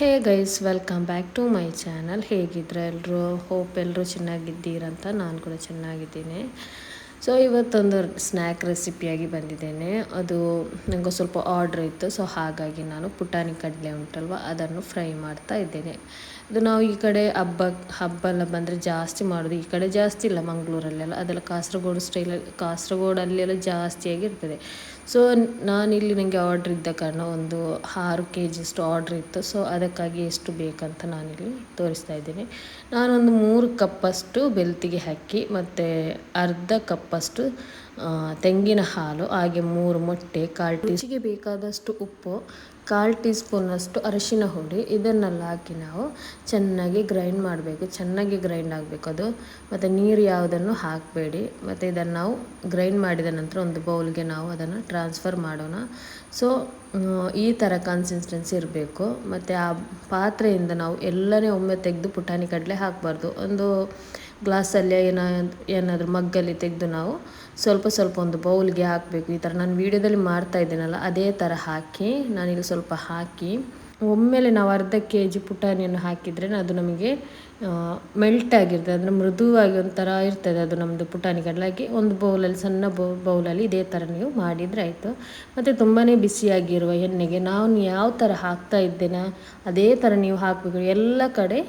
Hey guys, welcome back to my channel. ಹೇಗಿದ್ರೆ ಎಲ್ಲರೂ hope ಎಲ್ಲರೂ ಚೆನ್ನಾಗಿದ್ದೀರಂತ ನಾನು ಕೂಡ ಚೆನ್ನಾಗಿದ್ದೀನಿ. ಸೊ ಇವತ್ತೊಂದು ಸ್ನ್ಯಾಕ್ ರೆಸಿಪಿಯಾಗಿ ಬಂದಿದ್ದೇನೆ. ಅದು ನನಗೆ ಸ್ವಲ್ಪ ಆರ್ಡ್ರ್ ಇತ್ತು. ಸೊ ಹಾಗಾಗಿ ನಾನು ಪುಟಾಣಿ ಕಡಲೆ ಉಂಟಲ್ವ, ಅದನ್ನು ಫ್ರೈ ಮಾಡ್ತಾ ಇದ್ದೇನೆ. ಇದು ನಾವು ಈ ಕಡೆ ಹಬ್ಬ ಹಬ್ಬ ಎಲ್ಲ ಬಂದರೆ ಜಾಸ್ತಿ ಮಾಡೋದು. ಈ ಕಡೆ ಜಾಸ್ತಿ ಇಲ್ಲ ಮಂಗಳೂರಲ್ಲೆಲ್ಲ. ಅದೆಲ್ಲ ಕಾಸರಗೋಡು ಸ್ಟೈಲ್ ಕಾಸರಗೋಡಲ್ಲೆಲ್ಲ ಜಾಸ್ತಿಯಾಗಿ ಇರ್ತದೆ ಸೊ ನಾನಿಲ್ಲಿ ನನಗೆ ಆರ್ಡ್ರ್ ಇದ್ದ ಕಾರಣ ಒಂದು ಆರು ಕೆ ಜಿಯಷ್ಟು ಆರ್ಡ್ರ್ ಇತ್ತು. ಸೊ ಅದಕ್ಕಾಗಿ ಎಷ್ಟು ಬೇಕಂತ ನಾನಿಲ್ಲಿ ತೋರಿಸ್ತಾ ಇದ್ದೀನಿ. ನಾನೊಂದು ಮೂರು ಕಪ್ಪಷ್ಟು ಬೆಲ್ತಿಗೆ ಹಾಕಿ ಮತ್ತು ಅರ್ಧ ಕಪ್ಪಷ್ಟು ತೆಂಗಿನ ಹಾಲು, ಹಾಗೆ ಮೂರು ಮೊಟ್ಟೆ, ಕಾಲು ಟೀಚಿಗೆ ಬೇಕಾದಷ್ಟು ಉಪ್ಪು, ಕಾಲು ಟೀ ಸ್ಪೂನಷ್ಟು ಅರಿಶಿನ ಹುಡಿ ಇದನ್ನೆಲ್ಲ ಹಾಕಿ ನಾವು ಚೆನ್ನಾಗಿ ಗ್ರೈಂಡ್ ಮಾಡಬೇಕು, ಚೆನ್ನಾಗಿ ಗ್ರೈಂಡ್ ಆಗಬೇಕು ಅದು. ಮತ್ತು ನೀರು ಯಾವುದನ್ನು ಹಾಕಬೇಡಿ. ಮತ್ತು ಇದನ್ನು ನಾವು ಗ್ರೈಂಡ್ ಮಾಡಿದ ನಂತರ ಒಂದು ಬೌಲ್ಗೆ ನಾವು ಅದನ್ನು ಟ್ರಾನ್ಸ್ಫರ್ ಮಾಡೋಣ. ಸೊ ಈ ಥರ ಕನ್ಸಿಸ್ಟೆನ್ಸಿ ಇರಬೇಕು. ಮತ್ತು ಆ ಪಾತ್ರೆಯಿಂದ ನಾವು ಎಲ್ಲನೇ ಒಮ್ಮೆ ತೆಗೆದು ಪುಟಾಣಿ ಕಡಲೆ ಹಾಕಬಾರ್ದು. ಒಂದು ಗ್ಲಾಸಲ್ಲಿ ಏನಾದ್ರು ಏನಾದರೂ ಮಗ್ಗಲ್ಲಿ ತೆಗೆದು ನಾವು ಸ್ವಲ್ಪ ಸ್ವಲ್ಪ ಒಂದು ಬೌಲ್ಗೆ ಹಾಕಬೇಕು. ಈ ಥರ ನಾನು ವೀಡಿಯೋದಲ್ಲಿ ಮಾಡ್ತಾ ಇದ್ದೀನಲ್ಲ, ಅದೇ ಥರ ಹಾಕಿ ನಾನಿಲ್ಲಿ ಸ್ವಲ್ಪ ಹಾಕಿ ಒಮ್ಮೆಲೆ ನಾವು ಅರ್ಧ ಕೆ ಜಿ ಪುಟಾಣಿಯನ್ನು ಹಾಕಿದರೆ ಅದು ನಮಗೆ ಮೆಲ್ಟ್ ಆಗಿರ್ತದೆ. ಅಂದರೆ ಮೃದುವಾಗಿ ಒಂಥರ ಇರ್ತದೆ ಅದು ನಮ್ಮದು ಪುಟಾಣಿ ಕಡಲಾಗಿ. ಒಂದು ಬೌಲಲ್ಲಿ, ಸಣ್ಣ ಬೌ, ಬೌಲಲ್ಲಿ ಇದೇ ಥರ ನೀವು ಮಾಡಿದರೆ ಆಯಿತು. ಮತ್ತು ತುಂಬಾ ಬಿಸಿಯಾಗಿರುವ ಎಣ್ಣೆಗೆ ನಾನು ಯಾವ ಥರ ಹಾಕ್ತಾ ಇದ್ದೇನೆ, ಅದೇ ಥರ ನೀವು ಹಾಕಬೇಕು. ಎಲ್ಲ ಕಡೆ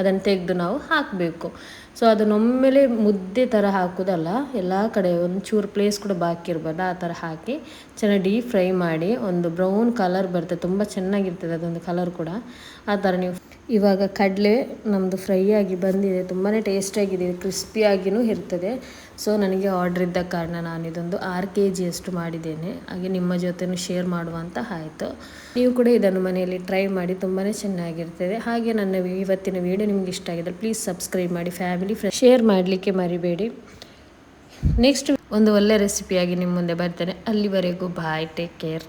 ಅದನ್ನು ತೆಗೆದು ನಾವು ಹಾಕಬೇಕು. ಸೊ ಅದನ್ನೊಮ್ಮೆಲೆ ಮುದ್ದೆ ಥರ ಹಾಕೋದಲ್ಲ, ಎಲ್ಲ ಕಡೆ ಒಂಚೂರು ಪ್ಲೇಸ್ ಕೂಡ ಬಾಕಿ ಇರ್ಬೋದು, ಆ ಥರ ಹಾಕಿ ಚೆನ್ನಾಗಿ ಡೀಪ್ ಫ್ರೈ ಮಾಡಿ, ಒಂದು ಬ್ರೌನ್ ಕಲರ್ ಬರ್ತದೆ ತುಂಬ ಚೆನ್ನಾಗಿರ್ತದೆ ಅದೊಂದು ಕಲರ್ ಕೂಡ. ಆ ಥರ ನೀವು ಇವಾಗ ಕಡಲೆ ನಮ್ಮದು ಫ್ರೈ ಆಗಿ ಬಂದಿದೆ ತುಂಬಾ ಟೇಸ್ಟಾಗಿದೆ ಕ್ರಿಸ್ಪಿಯಾಗಿಯೂ ಇರ್ತದೆ. ಸೊ ನನಗೆ ಆರ್ಡ್ರ್ ಇದ್ದ ಕಾರಣ ನಾನು ಇದೊಂದು ಆರು ಕೆ ಜಿಯಷ್ಟು ಮಾಡಿದ್ದೇನೆ, ಹಾಗೆ ನಿಮ್ಮ ಜೊತೆನೂ ಶೇರ್ ಮಾಡುವಂತ ಆಯಿತು. ನೀವು ಕೂಡ ಇದನ್ನು ಮನೆಯಲ್ಲಿ ಟ್ರೈ ಮಾಡಿ ತುಂಬಾ ಚೆನ್ನಾಗಿರ್ತದೆ. ಹಾಗೆ ನನ್ನ ಇವತ್ತಿನ ವಿಡಿಯೋ ನಿಮ್ಗೆ ಇಷ್ಟ ಆಗಿದೆ ಪ್ಲೀಸ್ ಸಬ್ಸ್ಕ್ರೈಬ್ ಮಾಡಿ ಫ್ಯಾಮಿಲಿ ಶೇರ್ ಮಾಡಲಿಕ್ಕೆ ಮರಿಬೇಡಿ. ನೆಕ್ಸ್ಟ್ ಒಂದು ಒಳ್ಳೆ ರೆಸಿಪಿಯಾಗಿ ನಿಮ್ಮ ಮುಂದೆ ಬರ್ತೇನೆ. ಅಲ್ಲಿವರೆಗೂ ಬಾಯ್ ಟೇಕ್ ಕೇರ್